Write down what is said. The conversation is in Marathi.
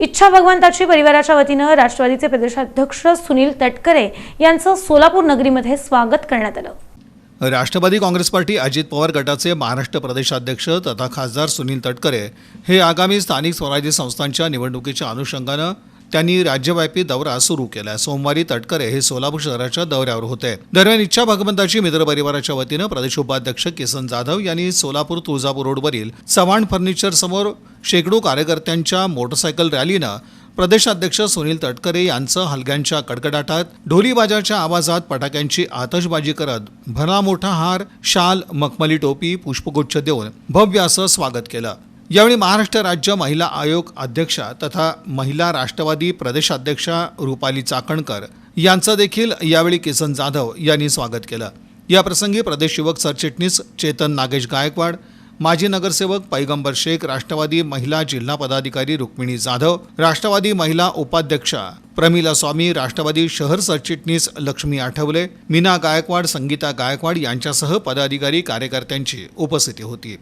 इच्छा भगवंताची परिवाराच्या वतीनं राष्ट्रवादीचे प्रदेशाध्यक्ष सुनील तटकरे यांचं सोलापूर नगरीमध्ये स्वागत करण्यात आलं. राष्ट्रवादी काँग्रेस पार्टी अजित पवार गटाचे महाराष्ट्र प्रदेशाध्यक्ष तथा खासदार सुनील तटकरे हे आगामी स्थानिक स्वराज्य संस्थांच्या निवडणुकीच्या अनुषंगानं त्यांनी राज्यव्यापी दौरा सुरू केला. सोमवारी तटकरे हे सोलापूर शहराच्या दौऱ्यावर होते. दरम्यान इच्छा भगवंताची मित्र परिवाराच्या वतीनं प्रदेश उपाध्यक्ष किसन जाधव यांनी सोलापूर तुळजापूर रोडवरील चव्हाण फर्निचर समोर शेकडो कार्यकर्त्यांच्या मोटरसायकल रॅलीनं प्रदेशाध्यक्ष सुनील तटकरे यांचं हलग्यांच्या कडकडाटात ढोलीबाजाच्या आवाजात फटाक्यांची आतषबाजी करत भला मोठा हार शाल मखमली टोपी पुष्पगुच्छ देऊन भव्य असं स्वागत केलं. यावेळी महाराष्ट्र राज्य महिला आयोग अध्यक्षा तथा महिला राष्ट्रवादी प्रदेशाध्यक्षा रुपाली चाकणकर यांचं देखील यावेळी किसन जाधव यांनी स्वागत केलं. याप्रसंगी प्रदेश युवक सरचिटणीस चेतन नागेश गायकवाड माजी नगरसेवक पैगंबर शेख राष्ट्रवादी महिला जिल्हा पदाधिकारी रुक्मिणी जाधव राष्ट्रवादी महिला उपाध्यक्षा प्रमिला स्वामी राष्ट्रवादी शहर सरचिटणीस लक्ष्मी आठवले मीना गायकवाड संगीता गायकवाड यांच्यासह पदाधिकारी कार्यकर्त्यांची उपस्थिती होती.